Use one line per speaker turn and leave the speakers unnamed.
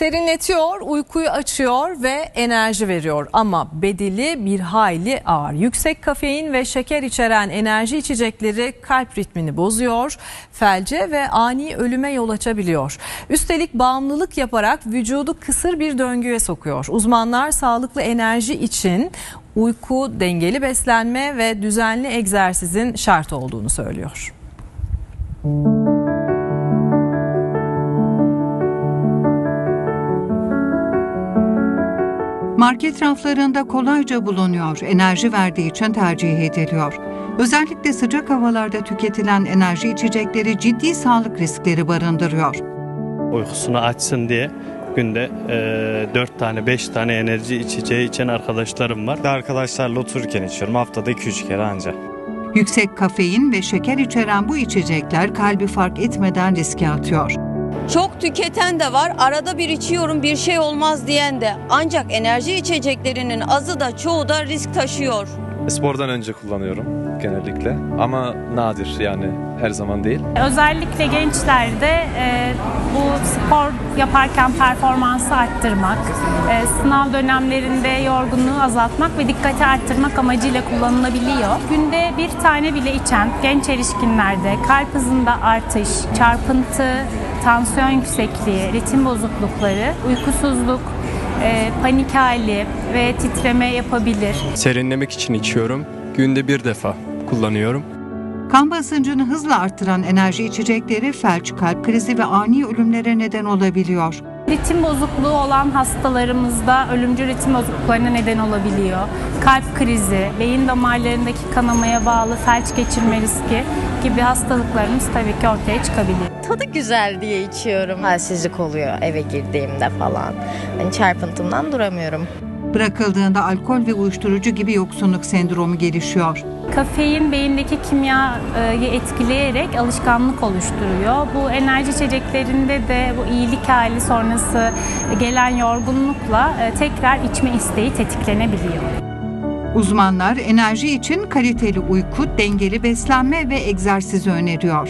Serinletiyor, uykuyu açıyor ve enerji veriyor ama bedeli bir hayli ağır. Yüksek kafein ve şeker içeren enerji içecekleri kalp ritmini bozuyor, felce ve ani ölüme yol açabiliyor. Üstelik bağımlılık yaparak vücudu kısır bir döngüye sokuyor. Uzmanlar sağlıklı enerji için uyku, dengeli beslenme ve düzenli egzersizin şart olduğunu söylüyor.
Market raflarında kolayca bulunuyor, enerji verdiği için tercih ediliyor. Özellikle sıcak havalarda tüketilen enerji içecekleri ciddi sağlık riskleri barındırıyor.
uykusunu açsın diye günde e, 4 tane 5 tane enerji içeceği içen arkadaşlarım var.
Arkadaşlarla otururken içiyorum. Haftada 2-3 kere anca.
Yüksek kafein ve şeker içeren bu içecekler kalbi fark etmeden riske atıyor.
Çok tüketen de var. Arada bir içiyorum bir şey olmaz diyen de. Ancak enerji içeceklerinin azı da çoğu da risk taşıyor.
Spordan önce kullanıyorum genellikle ama nadir yani her zaman değil.
Özellikle gençlerde e, bu spor yaparken performansı arttırmak, e, sınav dönemlerinde yorgunluğu azaltmak ve dikkati arttırmak amacıyla kullanılabiliyor. Günde bir tane bile içen genç erişkinlerde kalp hızında artış, çarpıntı, tansiyon yüksekliği, ritim bozuklukları, uykusuzluk, e, panik hali ve titreme yapabilir.
Serinlemek için içiyorum. Günde bir defa kullanıyorum.
Kan basıncını hızla arttıran enerji içecekleri felç, kalp krizi ve ani ölümlere neden olabiliyor.
Ritim bozukluğu olan hastalarımızda ölümcül ritim bozukluklarına neden olabiliyor. Kalp krizi, beyin damarlarındaki kanamaya bağlı felç geçirme riski gibi hastalıklarımız tabii ki ortaya çıkabiliyor.
Tadı güzel diye içiyorum. Halsizlik oluyor eve girdiğimde falan. Hani çarpıntımdan duramıyorum.
Bırakıldığında alkol ve uyuşturucu gibi yoksunluk sendromu gelişiyor.
Kafein beyindeki kimyayı etkileyerek alışkanlık oluşturuyor. Bu enerji içeceklerinde de bu iyilik hali sonrası gelen yorgunlukla e, tekrar içme isteği tetiklenebiliyor.
Uzmanlar enerji için kaliteli uyku, dengeli beslenme ve egzersiz öneriyor.